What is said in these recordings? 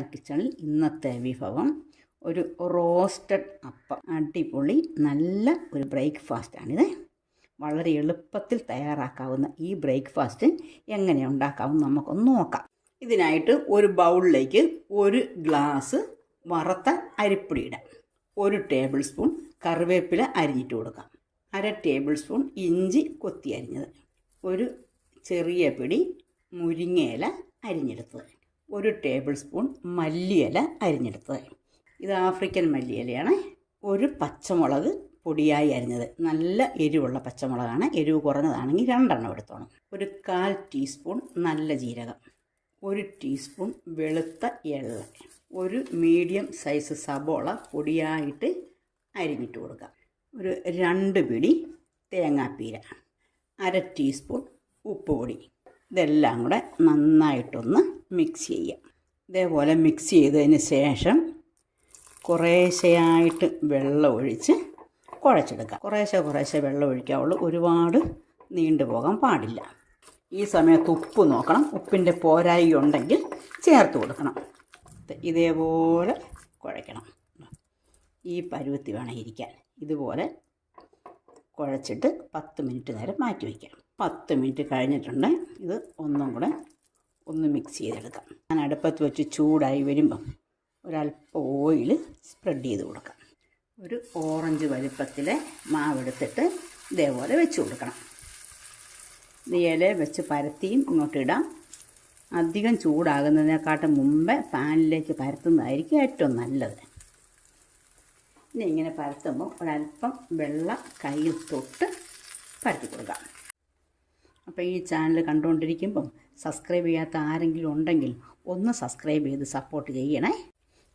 കിച്ചണിൽ ഇന്നത്തെ വിഭവം ഒരു റോസ്റ്റഡ് അപ്പം. അടിപൊളി നല്ല ഒരു ബ്രേക്ക്ഫാസ്റ്റാണിത് വളരെ എളുപ്പത്തിൽ തയ്യാറാക്കാവുന്ന ഈ ബ്രേക്ക്ഫാസ്റ്റ് എങ്ങനെ ഉണ്ടാക്കാമെന്ന് നമുക്കൊന്ന് നോക്കാം. ഇതിനായിട്ട് ഒരു ബൗളിലേക്ക് ഒരു ഗ്ലാസ് വറുത്ത അരിപ്പൊടി ഇടാം. ഒരു ടേബിൾ സ്പൂൺ കറിവേപ്പില അരിഞ്ഞിട്ട് കൊടുക്കാം. അര ടേബിൾ സ്പൂൺ ഇഞ്ചി കൊത്തി അരിഞ്ഞത്. ഒരു ചെറിയ പിടി മുരിങ്ങയില അരിഞ്ഞെടുത്തത്. ഒരു ടേബിൾ സ്പൂൺ മല്ലിയില അരിഞ്ഞെടുത്തത്. ഇത് ആഫ്രിക്കൻ മല്ലിയിലയാണ്. ഒരു പച്ചമുളക് പൊടിയായി അരിഞ്ഞത്. നല്ല എരിവുള്ള പച്ചമുളകാണ്. എരിവ് കുറഞ്ഞതാണെങ്കിൽ രണ്ടെണ്ണം എടുത്തോണം. ഒരു കാൽ ടീസ്പൂൺ നല്ല ജീരകം. ഒരു ടീസ്പൂൺ വെളുത്ത എള്ള. ഒരു മീഡിയം സൈസ് സബോള പൊടിയായിട്ട് അരിഞ്ഞിട്ട് കൊടുക്കുക. ഒരു രണ്ട് പിടി തേങ്ങാപ്പീര. അര ടീസ്പൂൺ ഉപ്പ് പൊടി. ഇതെല്ലാം കൂടെ നന്നായിട്ടൊന്ന് മിക്സ് ചെയ്യാം. ഇതേപോലെ മിക്സ് ചെയ്തതിന് ശേഷം കുറേശ്ശെയായിട്ട് വെള്ളം ഒഴിച്ച് കുഴച്ചെടുക്കാം. കുറേശ്ശെ കുറേശ്ശെ വെള്ളം ഒഴിക്കാവുള്ളൂ. ഒരുപാട് നീണ്ടു പോകാൻ പാടില്ല. ഈ സമയത്ത് ഉപ്പ് നോക്കണം. ഉപ്പിന്റെ പോരായി ഉണ്ടെങ്കിൽ ചേർത്ത് കൊടുക്കണം. ഇതേപോലെ കുഴയ്ക്കണം. ഈ പരുവത്തി വേണം ഇരിക്കാൻ. ഇതുപോലെ കുഴച്ചിട്ട് പത്ത് മിനിറ്റ് നേരം മാറ്റി വയ്ക്കാം. പത്ത് മിനിറ്റ് കഴിഞ്ഞിട്ടുണ്ട്. ഇത് ഒന്നും കൂടെ ഒന്ന് മിക്സ് ചെയ്തെടുക്കാം. ഞാൻ അടുപ്പത്ത് വെച്ച് ചൂടായി വരുമ്പം ഒരല്പം ഓയിൽ സ്പ്രെഡ് ചെയ്ത് കൊടുക്കാം. ഒരു ഓറഞ്ച് വലിപ്പത്തിൽ മാവെടുത്തിട്ട് ഇതേപോലെ വെച്ച് കൊടുക്കണം. ഇത് ഇല വെച്ച് പരത്തിയും ഇങ്ങോട്ടിടാം അധികം ചൂടാകുന്നതിനെക്കാട്ടും മുമ്പേ പാനിലേക്ക് പരത്തുന്നതായിരിക്കും ഏറ്റവും നല്ലത്. ഇനി ഇങ്ങനെ പരത്തുമ്പോൾ ഒരല്പം വെള്ളം കയ്യിൽ തൊട്ട് പരത്തി കൊടുക്കാം. അപ്പോൾ ഈ ചാനൽ കണ്ടുകൊണ്ടിരിക്കുമ്പം സബ്സ്ക്രൈബ് ചെയ്യാത്ത ആരെങ്കിലും ഉണ്ടെങ്കിൽ ഒന്ന് സബ്സ്ക്രൈബ് ചെയ്ത് സപ്പോർട്ട് ചെയ്യണേ.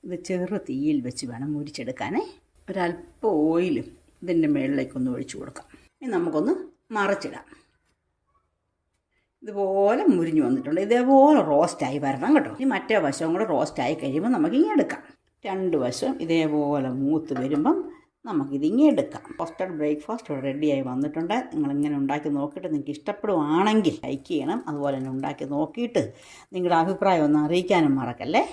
ഇത് ചെറു തീയിൽ വെച്ച് വേണം മുരിച്ചെടുക്കാനേ. ഒരല്പം ഓയിലും ഇതിന്റെ മുകളിലേക്കൊന്ന് ഒഴിച്ചു കൊടുക്കാം. ഇനി നമുക്കൊന്ന് മറച്ചിടാം. ഇതുപോലെ മുരിഞ്ഞു വന്നിട്ടുണ്ട്. ഇതേപോലെ റോസ്റ്റായി വരണം കേട്ടോ. ഇനി മറ്റേ വശവും കൂടെ റോസ്റ്റായി കഴിയുമ്പോൾ നമുക്ക് ഇങ്ങനെ എടുക്കാം. രണ്ട് വശം ഇതേപോലെ മൂത്ത് വരുമ്പം നമുക്കിത് ഇങ്ങനെ എടുക്കാം ഫസ്റ്റഡ് ബ്രേക്ക്ഫാസ്റ്റ് ഇവിടെ റെഡിയായി വന്നിട്ടുണ്ട്. നിങ്ങൾ ഇങ്ങനെ ഉണ്ടാക്കി നോക്കിയിട്ട് നിങ്ങൾക്ക് ഇഷ്ടപ്പെടുവാണെങ്കിൽ ലൈക്ക് ചെയ്യണം. അതുപോലെ തന്നെ ഉണ്ടാക്കി നോക്കിയിട്ട് നിങ്ങളുടെ അഭിപ്രായം ഒന്ന് അറിയിക്കാനും മറക്കല്ലേ?